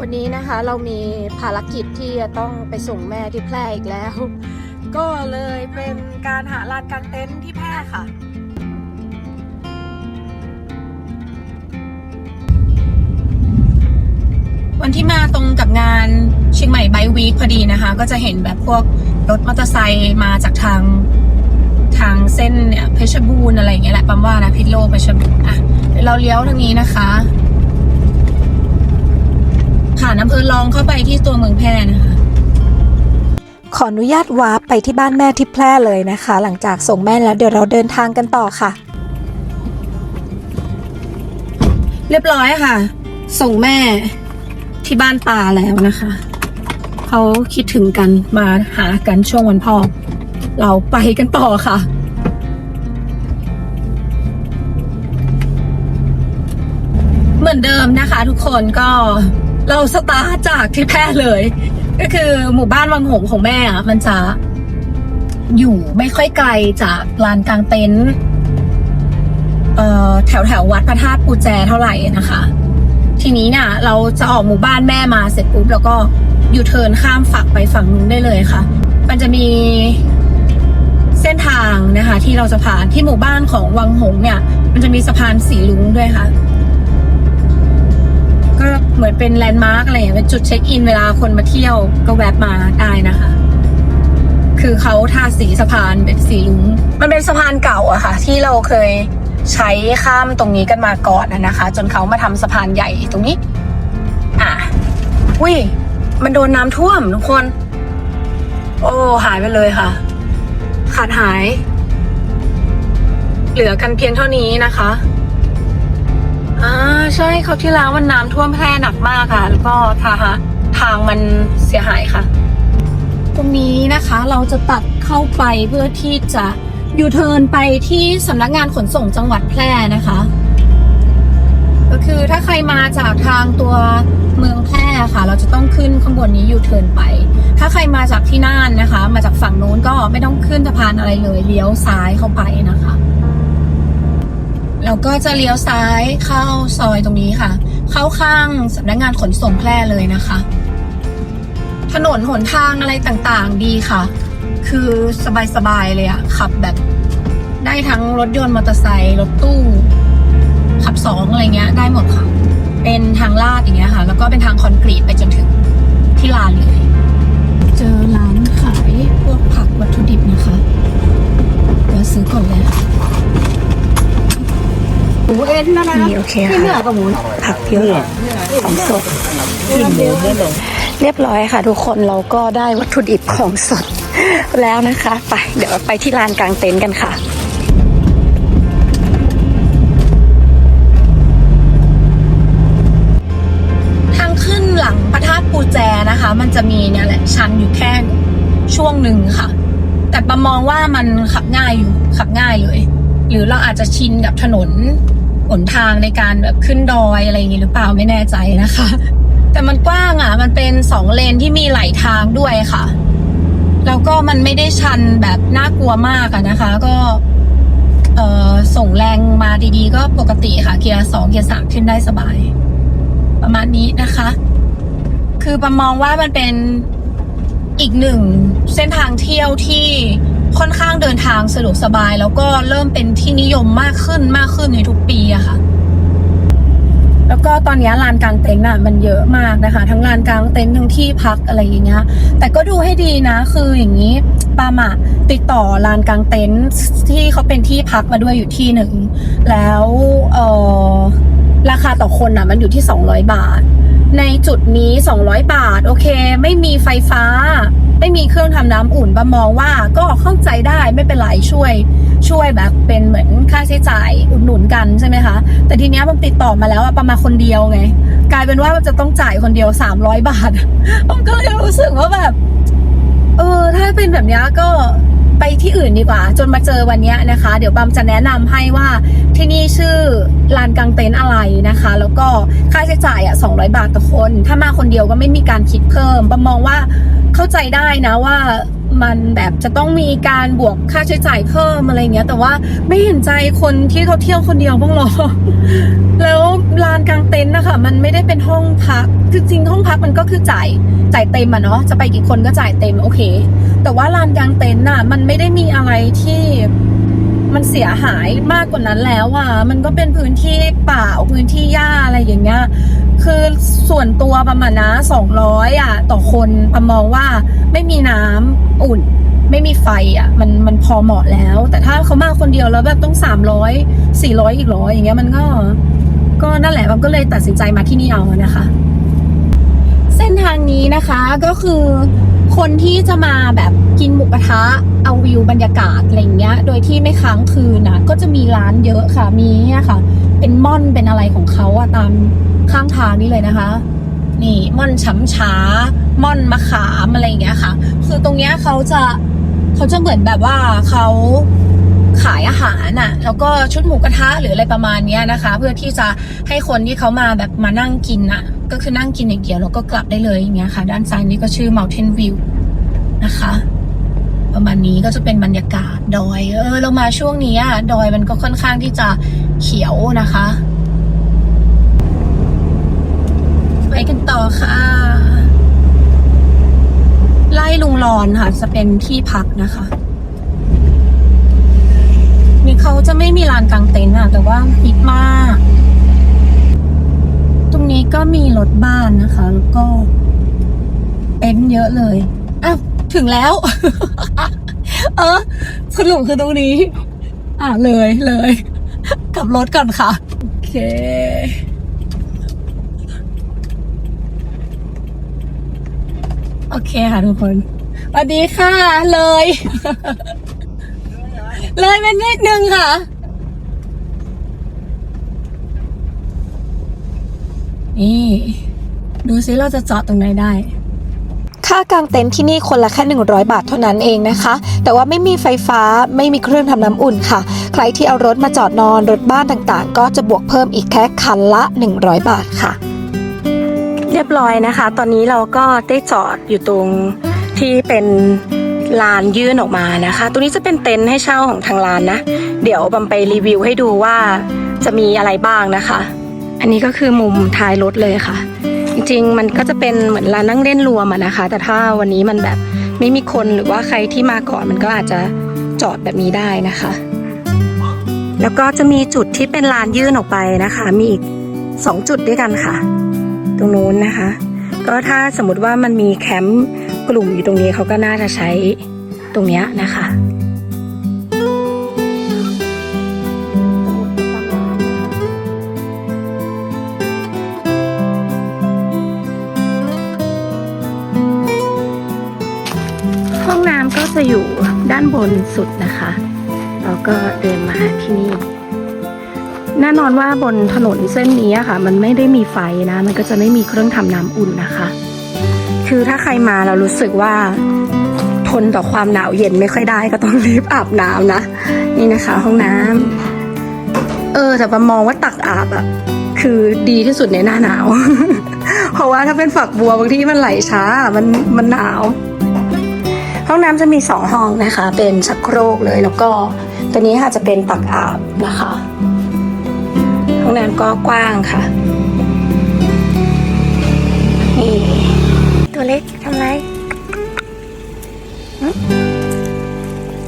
วันนี้นะคะเรามีภารกิจที่จะต้องไปส่งแม่ที่แพร่อีกแล้ว ก็เลยเป็นการหาลานกางเต็นท์ที่แพร่ค่ะ วันที่มาตรงกับงานเชียงใหม่ไบวีคพอดีนะคะ ก็จะเห็นแบบพวกรถมอเตอร์ไซค์มาจากทางทางเส้นเนี่ยเพชรบูรณ์อะไรอย่างเงี้ยแหละปั๊มว่านะพิษโลกเพชรบูรณ์อะเดี๋ยวเราเลี้ยวทางนี้นะคะ ผ่านอำเภอรองเข้าไปที่ตัวเมืองแพร่นะคะ ขออนุญาตวาร์ปไปที่บ้านแม่ที่แพร่เลยนะคะ หลังจากส่งแม่แล้วเดี๋ยวเราเดินทางกันต่อค่ะ เรียบร้อยค่ะ ส่งแม่ที่บ้านตาแล้วนะคะ เขาคิดถึงกันมาหากันช่วงวันพ่อ เราไปกันต่อค่ะเหมือนเดิมนะคะทุกคนก็ เราสตาร์ทจากที่แพร่เลย ก็คือหมู่บ้านวังหงของแม่อะมันจะอยู่ไม่ค่อยไกลจากลานกลางเต็นท์แถวแถววัดพระธาตุปูแจเท่าไหร่นะคะ ทีนี้เนี่ยเราจะออกหมู่บ้านแม่มาเสร็จปุ๊บแล้วก็ยูเทิร์นข้ามฝักไปฝั่งนู้นได้เลยค่ะ มันจะมีเส้นทางนะคะ ที่เราจะผ่านที่หมู่บ้านของวังหงเนี่ย มันจะมีสะพานสีลุงด้วยค่ะ เหมือนเป็นแลนด์มาร์กอะไรอย่างเงี้ยเป็นจุดเช็คอินเวลาคนมาเที่ยวก็แวะมาได้นะคะ คือเขาทาสีสะพานเป็นสีลุ้งมันเป็นสะพานเก่าอะค่ะ ที่เราเคยใช้ข้ามตรงนี้กันมาก่อนะนะคะ จนเขามาทำสะพานใหญ่ตรงนี้ อะอุ้ยมันโดนน้ำท่วมทุกคน โอ้หายไปเลยค่ะ ขาดหาย เหลือกันเพียงเท่านี้นะคะ อ่าใช่เขาที่แล้วมันน้ำท่วมแพร่หนักมากค่ะ แล้วก็ทางทางมันเสียหายค่ะ ตรงนี้นะคะเราจะตัดเข้าไปเพื่อที่จะยูเทิร์นไปที่สำนักงานขนส่งจังหวัดแพร่นะคะ ก็คือถ้าใครมาจากทางตัวเมืองแพร่ค่ะ เราจะต้องขึ้นข้างบนนี้ยูเทิร์นไป ถ้าใครมาจากที่น่านนะคะ มาจากฝั่งนู้นก็ไม่ต้องขึ้นสะพานอะไรเลยเลี้ยวซ้ายเข้าไปนะคะ แล้วก็จะเลี้ยวซ้ายเข้าซอยตรงนี้ค่ะ เข้าข้างสำนักงานขนส่งแพร่เลยนะคะ ถนนหนทางอะไรต่างๆดีค่ะ คือสบายๆเลยอะขับแบบได้ทั้งรถยนต์มอเตอร์ไซค์รถตู้ ขับสองอะไรเงี้ย ได้หมดค่ะ เป็นทางลาดอย่างเงี้ยค่ะ แล้วก็เป็นทางคอนกรีตไปจนถึงที่ลานเลย เจอร้านขายพวกผักวัตถุดิบนะคะเดี๋ยวซื้อก่อนเลย มูเอ็นนะนะนี่โอเคที่เนื้อค่ะกับหมูผักเยอะของสดกินหมูเนี่ยเลยเรียบร้อยค่ะ ทุกคนเราก็ได้วัตถุดิบของสดแล้วนะคะ ไปเดี๋ยวไปที่ลานกลางเต็นท์กันค่ะทางขึ้นหลังพระธาตุปูแจนะคะมันจะมีเนี่ยแหละชันอยู่แค่ช่วงหนึ่งค่ะ แต่ประมองว่ามันขับง่ายอยู่ขับง่ายเลย หรือเราอาจจะชินกับถนน หนทางในการแบบขึ้นดอยอะไรอย่างงี้หรือเปล่าไม่แน่ใจนะคะ แต่มันกว้างอะ มันเป็นสองเลนที่มีไหลทางด้วยค่ะ แล้วก็มันไม่ได้ชันแบบน่ากลัวมากอะนะคะ ก็เออส่งแรงมาดีๆ ก็ปกติค่ะ เกียร์สองเกียร์สามขึ้นได้สบาย ประมาณนี้นะคะ คือประมองว่ามันเป็นอีกหนึ่งเส้นทางเที่ยวที่ ค่อนข้างเดินทางสะดวกสบาย แล้วก็เริ่มเป็นที่นิยมมากขึ้นมากขึ้นในทุกปีอะค่ะ แล้วก็ตอนนี้ลานกลางเต็นท์อะมันเยอะมากนะคะ ทั้งลานกลางเต็นท์ทั้งที่พักอะไรอย่างเงี้ยแต่ก็ดูให้ดีนะ คืออย่างนี้ปามะติดต่อลานกลางเต็นท์ที่เขาเป็นที่พักมาด้วยอยู่ที่หนึ่งแล้วเออราคาต่อคนอะมันอยู่ที่ 200 บาท ในจุดนี้ 200 บาท โอเค ไม่มีไฟฟ้า ไม่มีเครื่องทำน้ำอุ่นบะมองว่าก็เข้าใจได้ไม่เป็นไรช่วยช่วยแบบเป็นเหมือนค่าใช้จ่ายอุดหนุนกันใช่ไหมคะ แต่ทีเนี้ยผมติดต่อมาแล้วอะประมาณคนเดียวไง กลายเป็นว่าจะต้องจ่ายคนเดียว 300 บาทผมก็เลยรู้สึกว่าแบบ เออ ถ้าเป็นแบบนี้ก็ ไปที่อื่นดีกว่า จนมาเจอวันนี้นะคะ เดี๋ยวบัมจะแนะนำให้ว่าที่นี่ชื่อลานกางเต็นท์อะไรนะคะ แล้วก็ค่าใช้จ่ายอะ200 บาทต่อคน ถ้ามาคนเดียวก็ไม่มีการคิดเพิ่มบัมมองว่าเข้าใจได้นะว่า มันแบบจะต้องมีการบวกค่าใช้จ่ายเพิ่มอะไรเงี้ย แต่ว่าไม่เห็นใจคนที่เขาเที่ยวคนเดียวบ้างหรอ แล้วลานกลางเต็นท์นะคะมันไม่ได้เป็นห้องพัก คือจริงห้องพักมันก็คือจ่ายจ่ายเต็มอะเนาะ จะไปกี่คนก็จ่ายเต็มโอเค แต่ว่าลานกลางเต็นท์น่ะ มันไม่ได้มีอะไรที่มันเสียหายมากกว่านั้นแล้วอะ มันก็เป็นพื้นที่ป่าพื้นที่หญ้าอะไรอย่างเงี้ย คือส่วนตัวประมาณนะสองร้อยอะ ต่อคนประมองว่าไม่มีน้ำ อุ่น ไม่มีไฟอะมันมันพอเหมาะแล้ว แต่ถ้าเขามาคนเดียวแล้วแบบต้องสามร้อยสี่ร้อยอีกร้อยอย่างเงี้ยมันก็ ก็นั่นแหละมันก็เลยตัดสินใจมาที่นี่เอานะคะ เส้นทางนี้นะคะก็คือคนที่จะมาแบบกินหมูกระทะเอาวิวบรรยากาศอะไรเงี้ย โดยที่ไม่ค้างคืนนะก็จะมีร้านเยอะค่ะ มีเนี่ยค่ะ เป็นม่อนเป็นอะไรของเขาอะตามข้างทางนี่เลยนะคะ นี่ม่อนช้ำช้า ม่อนมะขามอะไรอย่างเงี้ยค่ะ คือตรงเนี้ยเขาจะเขาจะเหมือนแบบว่าเขาขายอาหารน่ะ แล้วก็ชุดหมูกระทะหรืออะไรประมาณเนี้ยนะคะ เพื่อที่จะให้คนที่เขามาแบบมานั่งกินน่ะ ก็คือนั่งกินอย่างเดียวแล้วก็กลับได้เลยอย่างเงี้ยค่ะ ด้านซ้ายนี่ก็ชื่อ Mountain View นะคะ ประมาณนี้ก็จะเป็นบรรยากาศดอยเออเรามาช่วงนี้อะดอยมันก็ค่อนข้างที่จะเขียวนะคะ ไปกันต่อค่ะ ไล่ลุงรอนค่ะ จะเป็นที่พักนะคะ นี่เขาจะไม่มีลานกลางเต็นท์อะแต่ว่าฮิตมาก ตรงนี้ก็มีรถบ้านนะคะ แล้วก็เต็นท์เยอะเลยอ้าวถึงแล้ว เออสรุปคือตรงนี้ อะเลยเลย กลับรถก่อนค่ะ โอเค โอเคค่ะทุกคนสวัสดีค่ะเลย เลยเป็นนิดนึงค่ะ นี่ ดูซิเราจะจอดตรงไหนได้ค่ากางเต็นท์ที่นี่คนละแค่ 100 บาทเท่านั้นเองนะคะ แต่ว่าไม่มีไฟฟ้าไม่มีเครื่องทำน้ำอุ่นค่ะ ใครที่เอารถมาจอดนอนรถบ้านต่างๆ ก็จะบวกเพิ่มอีกแค่คันละ 100 บาทค่ะ รียบร้อยนะคะ ตอนนี้เราก็ได้จอดอยู่ตรงที่เป็นลานยื่นออกมานะคะ ตรงนี้จะเป็นเต็นท์ให้เช่าของทางร้านนะ เดี๋ยวบำไปรีวิวให้ดูว่าจะมีอะไรบ้างนะคะ อันนี้ก็คือมุมท้ายรถเลยค่ะ จริงๆ มันก็จะเป็นเหมือนร้านนั่งเล่นรวมอะนะคะ แต่ถ้าวันนี้มันแบบไม่มีคนหรือว่าใครที่มาก่อนมันก็อาจจะจอดแบบนี้ได้นะคะ แล้วก็จะมีจุดที่เป็นลานยื่นออกไปนะคะ มีอีกสองจุดด้วยกันค่ะ รงนู้นนะคะ ก็ถ้าสมมติว่ามันมีแคมป์กลุ่มอยู่ตรงนี้เขาก็น่าจะใช้ตรงเนี้ยนะคะห้องน้ำก็จะอยู่ด้านบนสุดนะคะแล้วก็เดินมาที่นี่ แน่นอนว่าบนถนนเส้นนี้ค่ะ มันไม่ได้มีไฟนะ มันก็จะไม่มีเครื่องทำน้ำอุ่นนะคะ คือถ้าใครมาเรารู้สึกว่าทนต่อความหนาวเย็นไม่ค่อยได้ก็ต้องรีบอาบน้ำนะ นี่นะคะ ห้องน้ำเออ แต่ปามองว่าตักอาบอะคือดีที่สุดในหน้าหนาว เพราะว่าถ้าเป็นฝักบัวบางที่มันไหลช้า มันมันหนาว ห้องน้ำจะมีสองห้องนะคะ เป็นชักโครกเลยแล้วก็ตัวนี้ค่ะจะเป็นตักอาบนะคะ ห้องน้ำก็กว้างค่ะ นี่ ตัวเล็กทำไร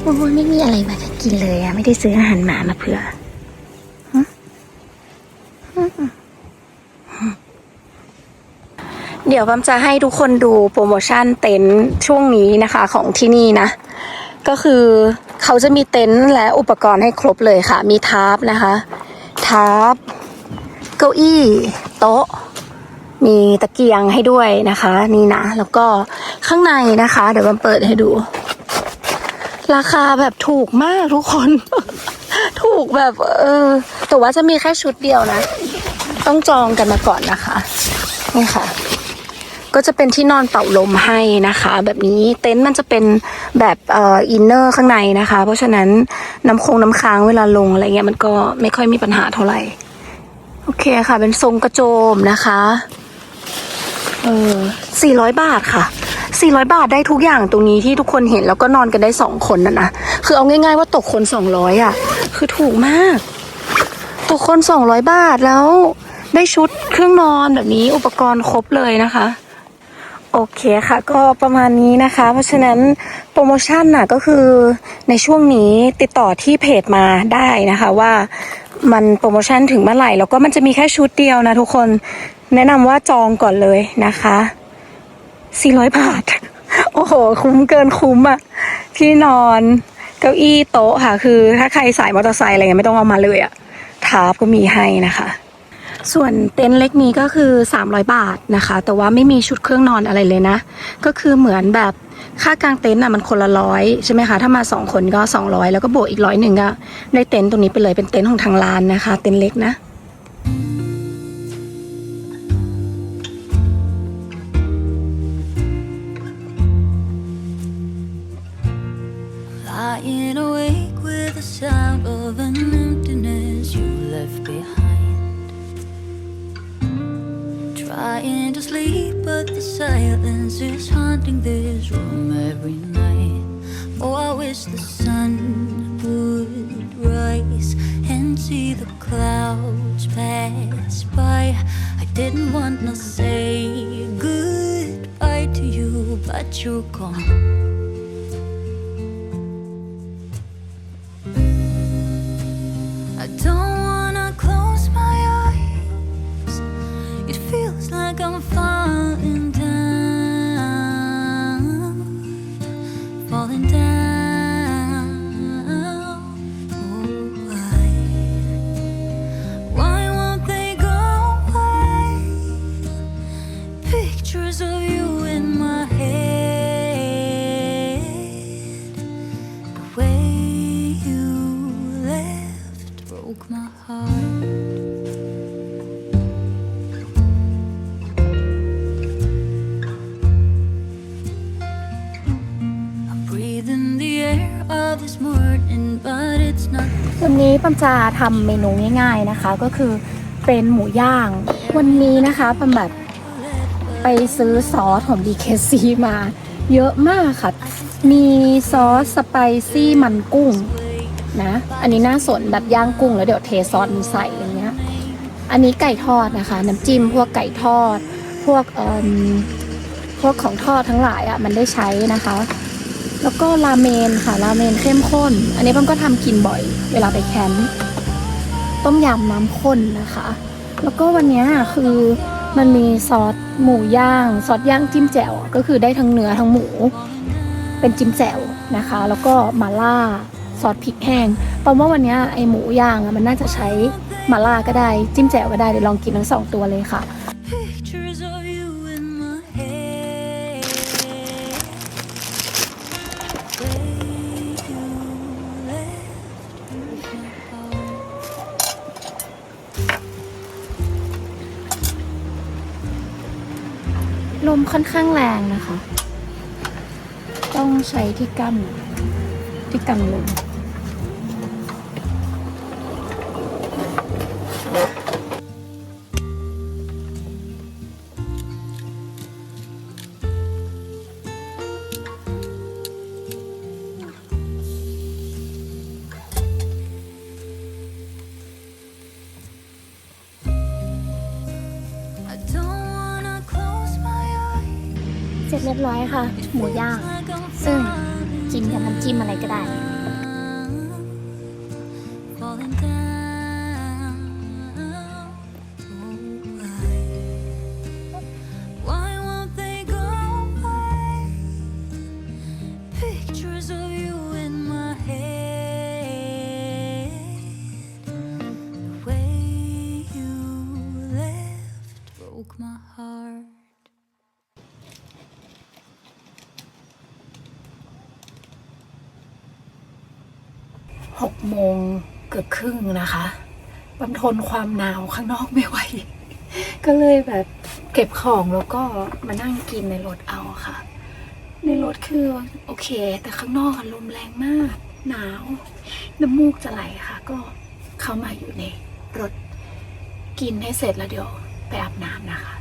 โอ้ยไม่มีอะไรมาจะกินเลยอะไม่ได้ซื้ออาหารหมามาเผื่อเดี๋ยวปั๊มจะให้ทุกคนดูโปรโมชั่นเต็นท์ช่วงนี้นะคะของที่นี่นะ ก็คือเขาจะมีเต็นท์และอุปกรณ์ให้ครบเลยค่ะ มีทาร์ปนะคะ ครับ เก้าอี้ โต๊ะ มีตะเกียงให้ด้วยนะคะ นี่นะ แล้วก็ข้างในนะคะ เดี๋ยวมันเปิดให้ดู ราคาแบบถูกมากทุกคน ถูกแบบ เออ แต่ว่าจะมีแค่ชุดเดียวนะ ต้องจองกันมาก่อนนะคะ นี่ค่ะ ก็จะเป็นที่นอนเป่าลมให้นะคะ แบบนี้เต็นท์มันจะเป็นแบบเอ่ออินเนอร์ข้างในนะคะ เพราะฉะนั้นน้ำคงน้ำค้างเวลาลงอะไรเงี้ยมันก็ไม่ค่อยมีปัญหาเท่าไหร่โอเคค่ะ เป็นทรงกระโจมนะคะเออสี่ร้อยบาทค่ะสี่ร้อยบาทได้ทุกอย่างตรงนี้ที่ทุกคนเห็นแล้วก็นอนกันได้สองคนนะนะคือเอาง่ายๆว่าตกคนสองร้อยอะ คือถูกมาก ตกคนสองร้อยบาทแล้วได้ชุดเครื่องนอนแบบนี้อุปกรณ์ครบเลยนะคะ โอเคค่ะก็ประมาณนี้นะคะ เพราะฉะนั้นโปรโมชั่นน่ะก็คือในช่วงนี้ติดต่อที่เพจมาได้นะคะว่ามันโปรโมชั่นถึงเมื่อไหร่แล้วก็มันจะมีแค่ชุดเดียวนะทุกคนแนะนำว่าจองก่อนเลยนะคะ 400 บาท โอ้โห คุ้มเกินคุ้มอะที่นอนเก้าอี้โต๊ะค่ะ คือถ้าใครสายมอเตอร์ไซค์อะไรเงี้ยไม่ต้องเอามาเลยอะทาร์ปก็มีให้นะคะ ส่วนเต็นท์เล็กนี้ก็คือ 300 บาทนะคะ แต่ว่าไม่มีชุดเครื่องนอนอะไรเลยนะ ก็คือเหมือนแบบค่ากางเต็นท์อะมันคนละร้อยใช่ไหมคะ ถ้ามา 2 คนก็ 200 แล้วก็บวกอีกร้อยหนึ่งก็ได้เต็นท์ตรงนี้ไปเลยเป็นเต็นท์ของทางร้านนะคะ เต็นท์เล็กนะ Lying awake with the sound of an Trying to sleep, but the silence is haunting this room every night. Oh, I wish the sun would rise and see the clouds pass by. I didn't want to say goodbye to you, but you're gone. วันนี้ปัมจะทำเมนูง่ายๆนะคะ ก็คือเป็นหมูย่าง วันนี้นะคะปัมแบบไปซื้อซอสของ BKC มา เยอะมากค่ะ มีซอสสไปซี่มันกุ้งนะ อันนี้น่าสนแบบย่างกุ้งแล้วเดี๋ยวเทซอสใส่อะไรเงี้ย อันนี้ไก่ทอดนะคะ น้ำจิ้มพวกไก่ทอด พวกเอ่มพวกของทอดทั้งหลายอะ่ะมันได้ใช้นะคะ แล้วก็ราเมนค่ะราเมนเข้มข้น อันนี้ปัมก็ทำกินบ่อย เวลาไปแคมป์ต้มยำน้ำข้นนะคะ แล้วก็วันนี้คือมันมีซอสหมูย่าง ซอสย่างจิ้มแจ่วก็คือได้ทั้งเนื้อทั้งหมู เป็นจิ้มแจ่วนะคะ แล้วก็มาล่าซอสพริกแห้งปาว่าวันนี้ไอหมูย่างมันน่าจะใช้มาล่าก็ได้จิ้มแจ่วก็ได้เดี๋ยวลองกินทั้งสองตัวเลยค่ะ ลมค่อนข้างแรงนะคะ ต้องใช้ที่กั้นที่กันลม รียบร้อยค่ะ หมูย่าง ซึ่งกินกับน้ำจิ้มอะไรก็ได้ นะคะบันทนความหนาวข้างนอกไม่ไหว ก็เลยแบบเก็บของแล้วก็มานั่งกินในรถเอาค่ะ ในรถคือโอเค แต่ข้างนอกลมแรงมาก หนาว น้ำมูกจะไหลค่ะ ก็เข้ามาอยู่ในรถกินให้เสร็จแล้วเดี๋ยวไปอาบน้ำนะคะ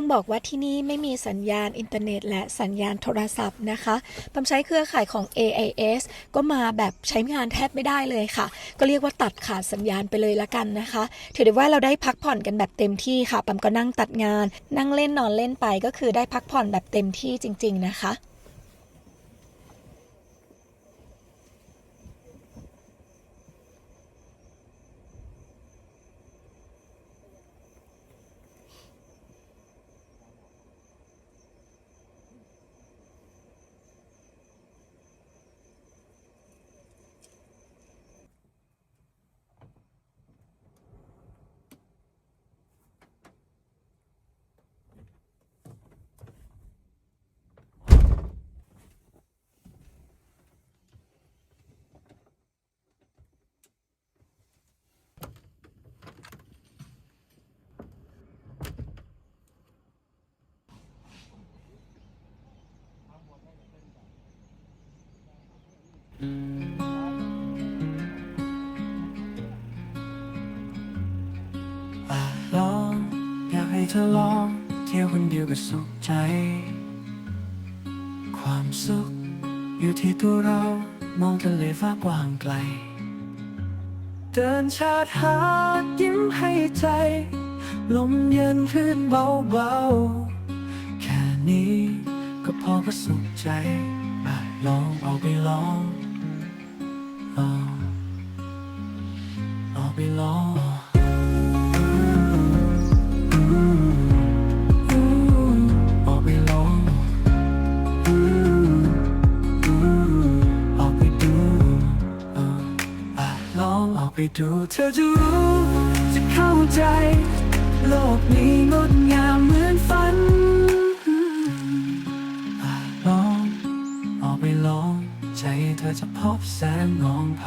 ต้องบอกว่าที่นี่ไม่มีสัญญาณอินเทอร์เน็ต และสัญญาณโทรศัพท์นะคะปั๊มใช้เครือข่ายของ AIS ก็มาแบบใช้งานแทบไม่ได้เลยค่ะ ก็เรียกว่าตัดขาดสัญญาณไปเลยละกันนะคะ ถือได้ว่าเราได้พักผ่อนกันแบบเต็มที่ค่ะปั๊มก็นั่งตัดงาน นั่งเล่นนอนเล่นไปก็คือได้พักผ่อนแบบเต็มที่จริง ๆ นะคะ ลองอยากให้เธอลอง เที่ยวคนเดียวก็สุขใจ ความสุขอยู่ที่ตัวเรา มองทะเลฟ้ากว้างไกล เดินชาดหาดยิ้มให้ใจ ลมเย็นพื้นเบาๆ แค่นี้ก็พอก็สุขใจมาลองเอาไปลอง ลองเอาไปดูเธอจะรู้จะเข้าใจ โลกนี้งดงามเหมือนฝัน อจะพบแสงงองไพ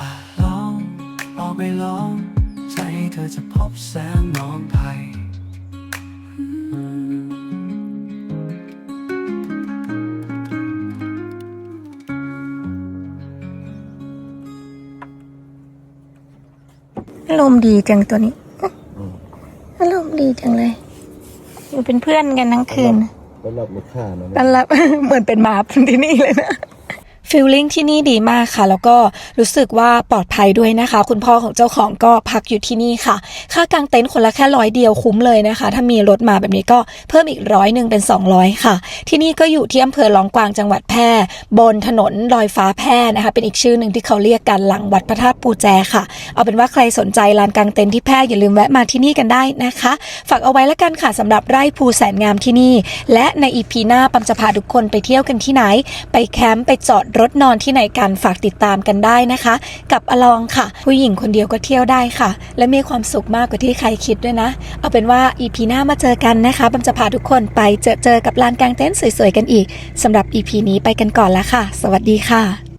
อะลองออกไปลอง ใจเธอจะพบแสงน้องไพารมณ์ดีจังตัวนี้อารมณ์ดีจังเลย อยู่เป็นเพื่อนกันทั้งคืนก็รับลูกค้านะต้อนรับเหมือนเป็นหมาที่นี่เลยนะ ฟิลลิ่งที่นี่ดีมากค่ะ แล้วก็รู้สึกว่าปลอดภัยด้วยนะคะ คุณพ่อของเจ้าของก็พักอยู่ที่นี่ค่ะ ค่ากางเต็นท์คนละแค่ร้อยเดียวคุ้มเลยนะคะ ถ้ามีรถมาแบบนี้ก็เพิ่มอีกร้อยหนึ่งเป็น 200 ค่ะ ที่นี่ก็อยู่ที่อำเภอหลองกวางจังหวัดแพร่ บนถนนลอยฟ้าแพร่นะคะ เป็นอีกชื่อหนึ่งที่เขาเรียกกันหลังวัดพระธาตุปูแจค่ะ เอาเป็นว่าใครสนใจลานกางเต็นท์ที่แพร่อย่าลืมแวะมาที่นี่กันได้นะคะ ฝากเอาไว้แล้วกันค่ะสำหรับไร่ภูแสนงามที่นี่ และในอีพีหน้าปัมจะพาทุกคนไปเที่ยวกันที่ไหน ไปแคมป์ไปจอดรรถนอนที่ไหนกันฝากติดตามกันได้นะคะ กับอลองค่ะ ผู้หญิงคนเดียวก็เที่ยวได้ค่ะ และมีความสุขมากกว่าที่ใครคิดด้วยนะ เอาเป็นว่าอีพีหน้ามาเจอกันนะคะบัมจะพาทุกคนไปเจอเจอกับลานกลางเต็นท์สวยๆกันอีกสำหรับอีพีนี้ไปกันก่อนแล้วค่ะ สวัสดีค่ะ